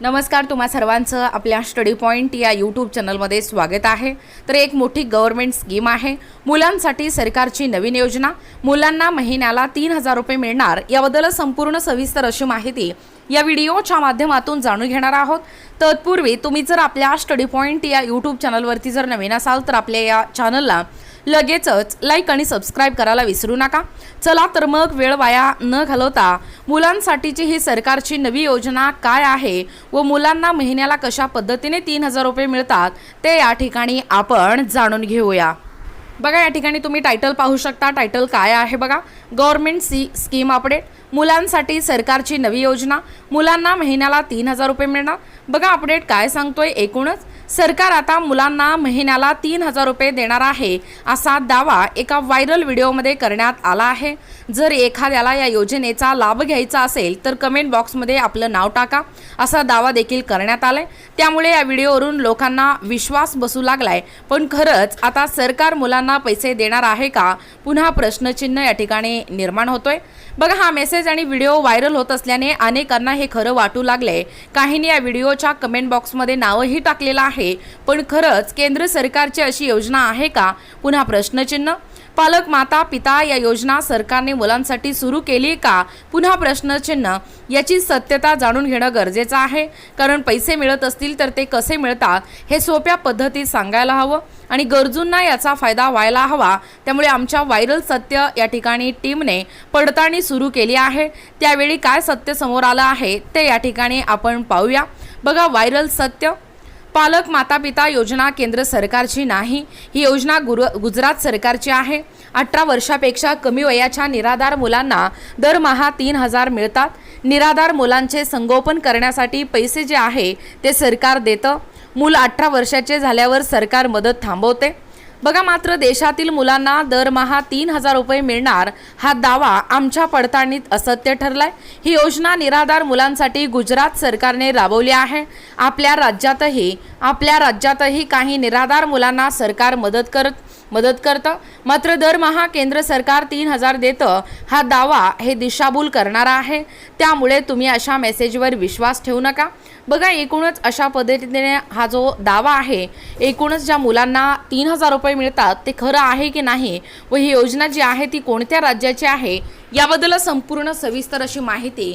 नमस्कार तुम्हा सर्वांचं आपल्या स्टडी पॉईंट या यूट्यूब चॅनलमध्ये स्वागत आहे. तर एक मोठी गव्हर्नमेंट स्कीम आहे. मुलांसाठी सरकारची नवीन योजना. मुलांना महिन्याला तीन हजार रुपये मिळणार. याबद्दल संपूर्ण सविस्तर अशी माहिती या व्हिडिओच्या माध्यमातून जाणून घेणार आहोत. तत्पूर्वी तुम्ही जर आपल्या स्टडी पॉईंट या यूट्यूब चॅनलवरती जर नवीन असाल तर आपल्या या चॅनलला लगेचच लाईक आणि सबस्क्राईब करायला विसरू नका. चला तर मग वेळ वाया न घालवता मुलांसाठीची ही सरकारची नवी योजना काय आहे व मुलांना महिन्याला कशा पद्धतीने तीन हजार रुपये मिळतात ते या ठिकाणी आपण जाणून घेऊया. बघा या ठिकाणी तुम्ही टायटल पाहू शकता. टायटल काय आहे बघा? गव्हर्नमेंट सी स्कीम अपडेट मुलांसाठी सरकारची नवी योजना. मुलांना महिन्याला तीन हजार रुपये मिळणार. बघा अपडेट काय सांगतोय एकूणच. सरकार आता मुलांना महिन्याला तीन हजार रुपये देणार आहे असा दावा एका व्हायरल व्हिडिओमध्ये करण्यात आला आहे. जर एखाद्याला या योजनेचा लाभ घ्यायचा असेल तर कमेंट बॉक्समध्ये आपलं नाव टाका असा दावा देखील करण्यात आलाय. त्यामुळे या व्हिडिओवरून लोकांना विश्वास बसू लागलाय. पण खरंच आता सरकार मुलांना पैसे देणार आहे का? पुन्हा प्रश्नचिन्ह या ठिकाणी निर्माण होतोय. बघा हा मेसेज आणि व्हिडिओ व्हायरल होत असल्याने अनेकांना हे खरं वाटू लागले काहींनी या व्हिडिओच्या कमेंट बॉक्समध्ये नावही टाकलेलं आहे. पण खरंच केंद्र सरकारची अशी योजना आहे का? पुन्हा प्रश्नचिन्ह. पालक माता पिता या योजना सरकारने मुलांसाठी सुरू केली का? पुन्हा प्रश्नचिन्ह. याची सत्यता जाणून घेणं गरजेचं आहे. कारण पैसे मिळत असतील तर ते कसे मिळतात हे सोप्या पद्धतीत सांगायला हवं. आणि गरजूंना याचा फायदा व्हायला हवा. त्यामुळे आमच्या व्हायरल सत्य या ठिकाणी टीमने पडताळणी सुरू केली आहे. त्यावेळी काय सत्य समोर आलं आहे ते या ठिकाणी आपण पाहूया. बघा व्हायरल सत्य. पालक माता पिता योजना केंद्र सरकारची नाही. ही योजना गुर गुजरात सरकारची आहे. अठरा वर्षापेक्षा कमी वयाच्या निराधार मुलांना दरमहा तीन हजार मिळतात. निराधार मुलांचे संगोपन करण्यासाठी पैसे जे आहे ते सरकार देतं. मूल अठरा वर्षाचे झाल्यावर सरकार मदत थांबवते. बघा मात्र देशातील मुलांना दरमहा तीन हजार रुपये मिळणार हा दावा आमच्या पडताळणीत असत्य ठरलाय. ही योजना निराधार मुलांसाठी गुजरात सरकारने राबवली आहे. आपल्या राज्यातही आपल्या राज्यातही काही निराधार मुलांना सरकार मदत करत मदत करतं. मात्र दरमहा केंद्र सरकार तीन हजार देतं हा दावा हे दिशाभूल करणारा आहे. त्यामुळे तुम्ही अशा मेसेजवर विश्वास ठेवू नका. बघा एकूणच अशा पद्धतीने हा जो दावा आहे एकूणच ज्या मुलांना तीन हजार रुपये मिळतात ते खरं आहे की नाही व ही योजना जी आहे ती कोणत्या राज्याची आहे याबद्दल संपूर्ण सविस्तर अशी माहिती